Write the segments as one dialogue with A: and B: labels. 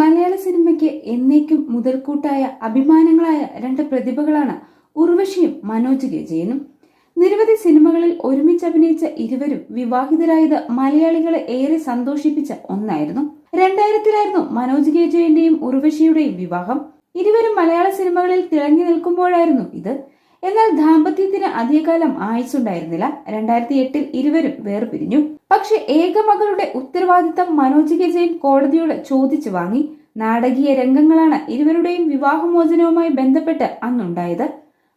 A: മലയാള സിനിമയ്ക്ക് എന്നേക്കും മുതൽക്കൂട്ടായ അഭിമാനങ്ങളായ രണ്ട് പ്രതിഭകളാണ് ഉർവശിയും മനോജ് ഗജയനും നിരവധി സിനിമകളിൽ ഒരുമിച്ച് അഭിനയിച്ച ഇരുവരും വിവാഹിതരായത് മലയാളികളെ ഏറെ സന്തോഷിപ്പിച്ച ഒന്നായിരുന്നു. രണ്ടായിരത്തിലായിരുന്നു മനോജ് ഗജയന്റെയും ഉർവശിയുടെയും വിവാഹം. ഇരുവരും മലയാള സിനിമകളിൽ തിളങ്ങി നിൽക്കുമ്പോഴായിരുന്നു ഇത്. എന്നാൽ ദാമ്പത്യത്തിന് അധികകാലം ആയുസുണ്ടായിരുന്നില്ല രണ്ടായിരത്തി എട്ടിൽ ഇരുവരും വേർപിരിഞ്ഞു. പക്ഷെ ഏകമകളുടെ ഉത്തരവാദിത്തം മനോജ് ജെയിൻ കോടതിയോട് ചോദിച്ചു വാങ്ങി. നാടകീയ രംഗങ്ങളാണ് ഇരുവരുടെയും വിവാഹമോചനവുമായി ബന്ധപ്പെട്ട് അന്നുണ്ടായത്.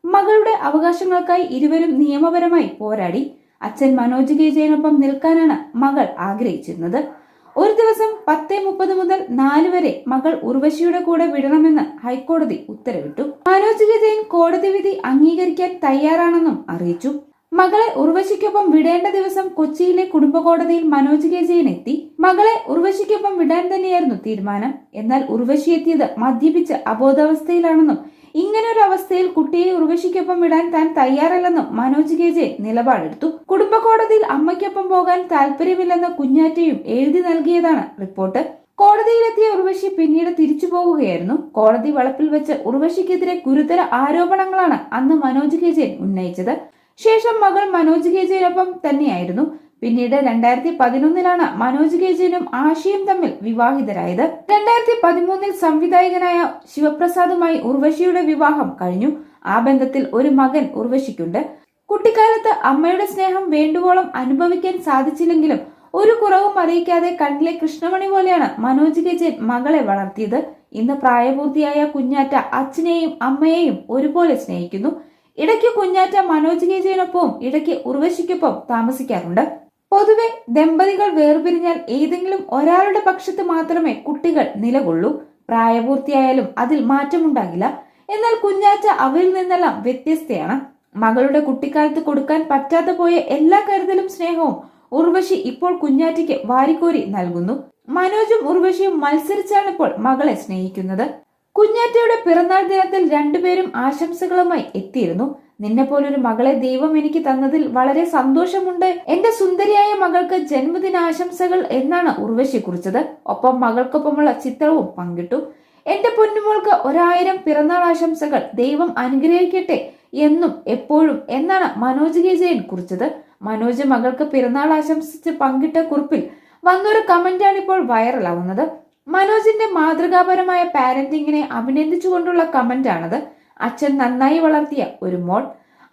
A: മകളുടെ അവകാശങ്ങൾക്കായി ഇരുവരും നിയമപരമായി പോരാടി. അച്ഛൻ മനോജ് കെ നിൽക്കാനാണ് മകൾ ആഗ്രഹിച്ചിരുന്നത്. ഒരു ദിവസം പത്തേ മുപ്പത് മുതൽ നാല് വരെ മകൾ ഉർവശിയുടെ കൂടെ വിടണമെന്ന് ഹൈക്കോടതി ഉത്തരവിട്ടു. മനോജ് കെ കോടതി വിധി അംഗീകരിക്കാൻ തയ്യാറാണെന്നും അറിയിച്ചു. മകളെ ഉർവശിക്കൊപ്പം വിടേണ്ട ദിവസം കൊച്ചിയിലെ കുടുംബ കോടതിയിൽ മനോജ് കെ ജയൻ എത്തി. മകളെ ഉർവശിക്കൊപ്പം വിടാൻ തന്നെയായിരുന്നു തീരുമാനം. എന്നാൽ ഉർവശി എത്തിയത് മദ്യപിച്ച് അബോധാവസ്ഥയിലാണെന്നും ഇങ്ങനൊരു അവസ്ഥയിൽ കുട്ടിയെ ഉർവശിക്കൊപ്പം വിടാൻ താൻ തയ്യാറല്ലെന്നും മനോജ് കെ ജെ നിലപാടെടുത്തു. കുടുംബ കോടതിയിൽ അമ്മയ്ക്കൊപ്പം പോകാൻ താല്പര്യമില്ലെന്ന കുഞ്ഞാറ്റയും എഴുതി നൽകിയതാണ് റിപ്പോർട്ട്. കോടതിയിലെത്തിയ ഉർവശി പിന്നീട് തിരിച്ചു പോകുകയായിരുന്നു. കോടതി വളപ്പിൽ വെച്ച് ഉർവശിക്കെതിരെ ഗുരുതര ആരോപണങ്ങളാണ് അന്ന് മനോജ് കെ ജെ ഉന്നയിച്ചത്. ശേഷം മകൾ മനോജ് കെ ജെയിനൊപ്പം തന്നെയായിരുന്നു. പിന്നീട് രണ്ടായിരത്തി പതിനൊന്നിലാണ് മനോജ് ഗേജനും ആശയും തമ്മിൽ വിവാഹിതരായത്. രണ്ടായിരത്തി പതിമൂന്നിൽ സംവിധായകനായ ശിവപ്രസാദുമായി ഉർവശിയുടെ വിവാഹം കഴിഞ്ഞു. ആ ബന്ധത്തിൽ ഒരു മകൻ ഉർവശിക്കുണ്ട്. കുട്ടിക്കാലത്ത് അമ്മയുടെ സ്നേഹം വേണ്ടുവോളം അനുഭവിക്കാൻ സാധിച്ചില്ലെങ്കിലും ഒരു കുറവും അറിയിക്കാതെ കണ്ണിലെ കൃഷ്ണമണി പോലെയാണ് മനോജ് കെജൻ മകളെ വളർത്തിയത്. ഇന്ന് പ്രായപൂർത്തിയായ കുഞ്ഞാറ്റ അച്ഛനെയും അമ്മയെയും ഒരുപോലെ സ്നേഹിക്കുന്നു. ഇടയ്ക്ക് കുഞ്ഞാറ്റ മനോജ് കെജനൊപ്പവും ഇടയ്ക്ക് ഉർവശിക്കൊപ്പം താമസിക്കാറുണ്ട്. പൊതുവെ ദമ്പതികൾ വേർപിരിഞ്ഞാൽ ഏതെങ്കിലും ഒരാളുടെ പക്ഷത്ത് മാത്രമേ കുട്ടികൾ നിലകൊള്ളൂ. പ്രായപൂർത്തിയായാലും അതിൽ മാറ്റമുണ്ടാകില്ല. എന്നാൽ കുഞ്ഞാറ്റ അവരിൽ നിന്നെല്ലാം വ്യത്യസ്തയാണ്. മകളുടെ കുട്ടിക്കാലത്ത് കൊടുക്കാൻ പറ്റാതെ പോയ എല്ലാ കരുതലും സ്നേഹവും ഉർവശി ഇപ്പോൾ കുഞ്ഞാറ്റയ്ക്ക് വാരിക്കോരി നൽകുന്നു. മനോജും ഉർവശിയും മത്സരിച്ചാണ് ഇപ്പോൾ മകളെ സ്നേഹിക്കുന്നത്. കുഞ്ഞാറ്റയുടെ പിറന്നാൾ ദിനത്തിൽ രണ്ടുപേരും ആശംസകളുമായി എത്തിയിരുന്നു. നിന്നെ പോലൊരു മകളെ ദൈവം എനിക്ക് തന്നതിൽ വളരെ സന്തോഷമുണ്ട്. എന്റെ സുന്ദരിയായ മകൾക്ക് ജന്മദിനാശംസകൾ എന്നാണ് ഉർവശി കുറിച്ചത്. ഒപ്പം മകൾക്കൊപ്പമുള്ള ചിത്രവും പങ്കിട്ടു. എന്റെ പൊന്നുമോൾക്ക് ഒരായിരം പിറന്നാൾ ആശംസകൾ ദൈവം അനുഗ്രഹിക്കട്ടെ എന്നും എപ്പോഴും എന്നാണ് മനോജ് കെ ജയൻ കുറിച്ചത്. മനോജ് മകൾക്ക് പിറന്നാൾ ആശംസിച്ച് പങ്കിട്ട കുറിപ്പിൽ വന്നൊരു കമന്റാണ് ഇപ്പോൾ വൈറലാവുന്നത്. മനോജിന്റെ മാതൃകാപരമായ പാരന്റിങ്ങിനെ അഭിനന്ദിച്ചുകൊണ്ടുള്ള കമന്റാണത്. അച്ഛൻ നന്നായി വളർത്തിയ ഒരു മോൾ.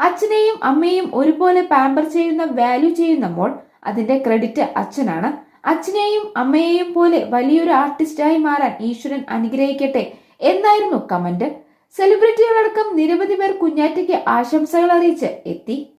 A: അച്ഛനെയും അമ്മയെയും ഒരുപോലെ പാമ്പർ ചെയ്യുന്ന വാല്യൂ ചെയ്യുന്ന മോൾ. അതിന്റെ ക്രെഡിറ്റ് അച്ഛനാണ്. അച്ഛനെയും അമ്മയെയും പോലെ വലിയൊരു ആർട്ടിസ്റ്റായി മാറാൻ ഈശ്വരൻ അനുഗ്രഹിക്കട്ടെ എന്നായിരുന്നു കമന്റ്. സെലിബ്രിറ്റികളടക്കം നിരവധി പേർ കുഞ്ഞാറ്റയ്ക്ക് ആശംസകൾ അറിയിച്ച് എത്തി.